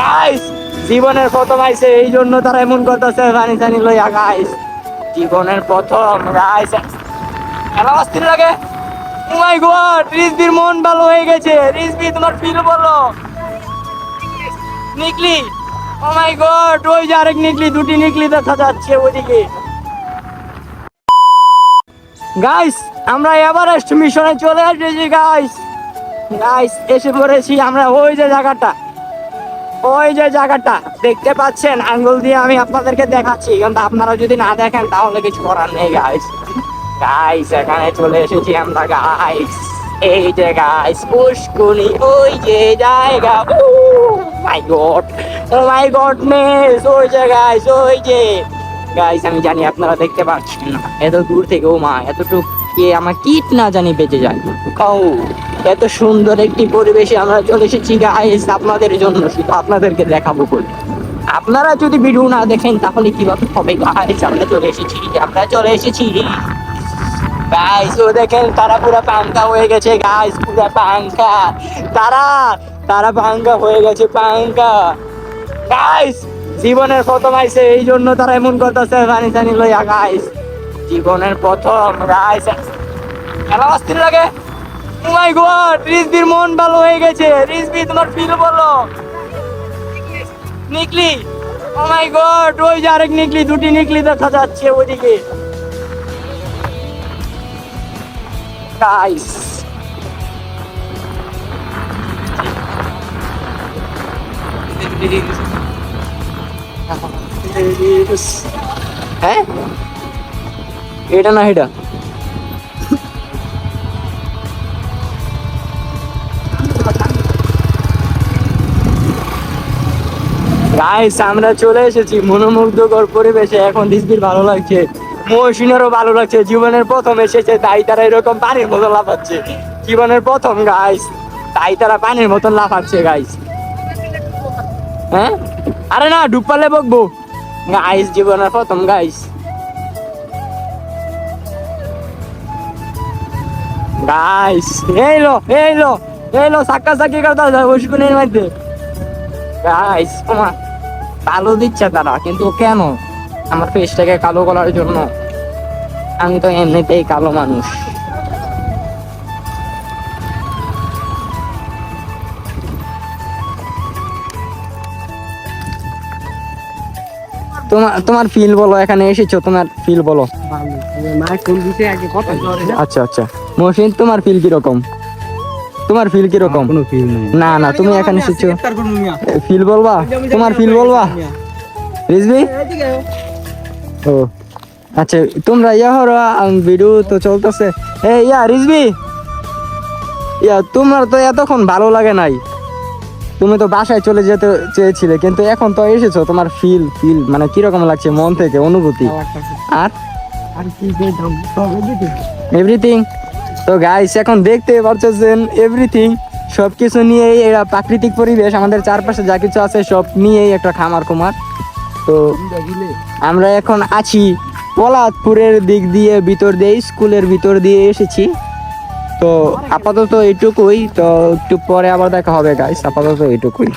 Guys জীবনের প্রথম আইছে, এই জন্য তারা এমন করতেছে পানি টানি লইয়া গাইস জীবনের প্রথম গাইস এরা অস্থির লাগে। মাই গড রিজবির মন ভালো হয়ে গেছে। রিজবি তোমার ফিল বলো। নিকলি ও মাই গড ওই যে আরেক নিকলি, দুটি নিকলি দেখা যাচ্ছে ওইদিকে গাইস আমরা এভারেস্ট মিশনে চলে এসেছি গাইস গাইস এসে পড়েছি আমরা ওই যে জায়গাটা। ওই যে জায়গাটা, দেখতে পাচ্ছেন? আঙ্গুল দিয়ে আমি আপনাদেরকে দেখাচ্ছি। কিন্তু আপনারা যদি না দেখেন, তাহলে কিছু করার নেই গাইস গাইস এখানে চলে এসেছি আমরা গাইস এই যে গাইস পুষ্কুনি, ওই যে জায়গা। ও মাই গড ও মাই গড ওই যে গাইস ওই যে। গাইস আমি জানি আপনারা দেখতে পাচ্ছেন না। এত দূর থেকে ও মা এতটুকু কে আমার কিট না জানি বেঁচে যায়? ও এত সুন্দর একটি পরিবেশে আমরা চলে এসেছি গাইস আপনাদের জন্য শুধু আপনাদেরকে দেখাবো বলে। আপনারা যদি ভিডিও না দেখেন, তাহলে কীভাবে হবে গাইস আমরা চলে এসেছি, আমরা চলে এসেছি। গাইস ও দেখেন, তারা পুরো পাঙ্কা হয়ে গেছে গাইস পুরো পাঙ্কা তারা তারা পাঙ্কা হয়ে গেছে পাঙ্কা গাইস জীবনের প্রথম আইছে, এই জন্য তারা এমন করতেছে পানি টানি লইয়া গাইস জীবনের প্রথম গাইস এরা অস্থির লাগে? মাই গড রিজবির মন ভালো হয়ে গেছে। রিজবি তোমার ফিল বলো। নিকলি ও মাই গড ওই যে আরেক নিকলি, দুটি নিকলি দেখা যাচ্ছে ওইদিকে। গাইস হ্যাঁ? এটা না, এটা। গাইস আমরা চলে এসেছি মনোমুগ্ধকর পরিবেশে। এখন দিসবির ভালো লাগছে। মহসিনেরও ভালো লাগছে। জীবনের প্রথম এসেছে, তাই তারা এরকম পানির মতন লাফাচ্ছে। জীবনের প্রথম গাইস তাই তারা পানির মতন লাফাচ্ছে গাইস হ্যাঁ? আরে না ডুব বকবো। গাইস জীবনের প্রথম গাইস গাইস এই লো এই লো এই লো সাক্কা সাক্কি করতে যায় ওষুধের মধ্যে। গাইস তোমার কালো দিচ্ছে তারা কিন্তু কেন? আমার ফেসটাকে কালো করার জন্য আমি তো এমনিতেই কালো মানুষ। তোমার তোমার ফিল বলো এখানে এসেছ তোমার ফিল বলো। আচ্ছা আচ্ছা। মহসিন তোমার ফিল কীরকম? তোমার ফিল কীরকম? কোনো ফিল নেই। না না তুমি এখানে এসেছ। ফিল বলবা? তোমার ফিল বলবা? রিজবি ও। আচ্ছা তোমরা ইয়া হরো ভিডিও তো চলতেছে। এ ইয়া রিজবি ইয়া তোমার তো এতক্ষণ ভালো লাগে নাই। তুমি তো বাসায় চলে যেতে চেয়েছিলে কিন্তু এখন তো এসেছ তোমার ফিল ফিল মানে কীরকম লাগছে মন থেকে অনুভূতি? আর? কি এভরিথিং তো গাইস এখন দেখতে পারতেছেন এভরিথিং সব কিছু নিয়েই এরা প্রাকৃতিক পরিবেশ, আমাদের চারপাশে যা কিছু আছে সব নিয়েই একটা খামার কুমার। তো আমরা এখন আছি পলাতপুরের দিক দিয়ে, ভিতর দিয়ে, স্কুলের ভিতর দিয়ে এসেছি। তো আপাতত এইটুকুই, তো একটু পরে আবার দেখা হবে গাইস আপাতত এইটুকুই।